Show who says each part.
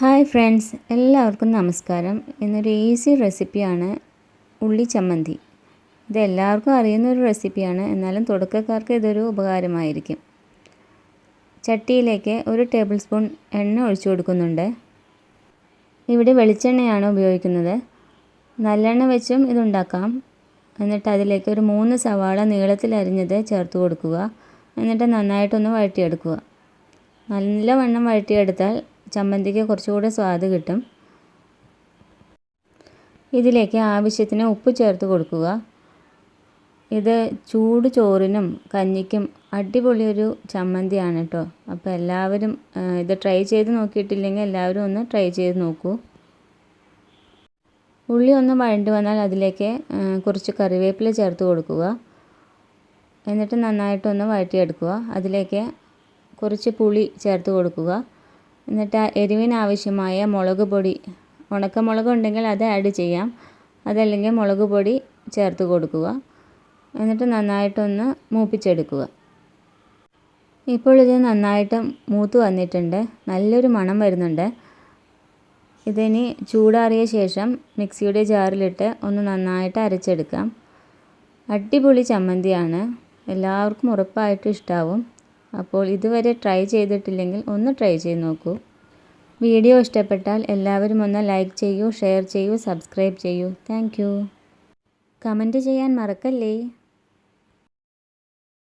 Speaker 1: Hi friends എല്ലാവർക്കും നമസ്കാരം. ഇന്നൊരു ഈസി റെസിപ്പിയാണ് ഉള്ളി ചമ്മന്തി. ഇത് എല്ലാവർക്കും അറിയുന്ന ഒരു റെസിപ്പിയാണ്. എന്നാലും തുടക്കക്കാർക്ക് ഇതൊരു ഉപകാരമായിരിക്കും. ചട്ടിയിലേക്ക് ഒരു ടേബിൾ സ്പൂൺ എണ്ണ ഒഴിച്ചു കൊടുക്കുന്നുണ്ട്. ഇവിടെ വെളിച്ചെണ്ണയാണ് ഉപയോഗിക്കുന്നത്. നല്ലെണ്ണ വെച്ചും ഇതുണ്ടാക്കാം. എന്നിട്ട് അതിലേക്ക് ഒരു മൂന്ന് സവാള നീളത്തിൽ അരിഞ്ഞത് ചേർത്ത് കൊടുക്കുക. എന്നിട്ട് നന്നായിട്ടൊന്ന് വഴറ്റിയെടുക്കുക. നല്ലവണ്ണം വഴറ്റിയെടുത്താൽ ചമ്മന്തിക്ക് കുറച്ചുകൂടെ സ്വാദ് കിട്ടും. ഇതിലേക്ക് ആവശ്യത്തിന് ഉപ്പ് ചേർത്ത് കൊടുക്കുക. ഇത് ചൂട് ചോറിനും കഞ്ഞിക്കും അടിപൊളി ഒരു ചമ്മന്തിയാണ് കേട്ടോ. അപ്പോൾ എല്ലാവരും ഇത് ട്രൈ ചെയ്ത് നോക്കിയിട്ടില്ലെങ്കിൽ എല്ലാവരും ഒന്ന് ട്രൈ ചെയ്ത് നോക്കൂ. ഉള്ളി ഒന്ന് വഴണ്ട് വന്നാൽ അതിലേക്ക് കുറച്ച് കറിവേപ്പില ചേർത്ത് കൊടുക്കുക. എന്നിട്ട് നന്നായിട്ടൊന്ന് വഴറ്റിയെടുക്കുക. അതിലേക്ക് കുറച്ച് പുളി ചേർത്ത് കൊടുക്കുക. എന്നിട്ട് ആ എരിവിനാവശ്യമായ മുളക് പൊടി ഉണക്കമുളക് ഉണ്ടെങ്കിൽ അത് ആഡ് ചെയ്യാം. അതല്ലെങ്കിൽ മുളക് പൊടി ചേർത്ത് കൊടുക്കുക. എന്നിട്ട് നന്നായിട്ടൊന്ന് മൂപ്പിച്ചെടുക്കുക. ഇപ്പോൾ ഇത് നന്നായിട്ട് മൂത്ത് വന്നിട്ടുണ്ട്. നല്ലൊരു മണം വരുന്നുണ്ട്. ഇതിനി ചൂടാറിയ ശേഷം മിക്സിയുടെ ജാറിലിട്ട് ഒന്ന് നന്നായിട്ട് അരച്ചെടുക്കാം. അടിപൊളി ചമ്മന്തിയാണ്. എല്ലാവർക്കും ഉറപ്പായിട്ടും ഇഷ്ടാവും. അപ്പോൾ ഇതുവരെ ട്രൈ ചെയ്തിട്ടില്ലെങ്കിൽ ഒന്ന് ട്രൈ ചെയ്ത് നോക്കൂ. വീഡിയോ ഇഷ്ടപ്പെട്ടാൽ എല്ലാവരും ഒന്ന് ലൈക്ക് ചെയ്യൂ ഷെയർ ചെയ്യൂ സബ്സ്ക്രൈബ് ചെയ്യൂ. താങ്ക് കമന്റ് ചെയ്യാൻ മറക്കല്ലേ?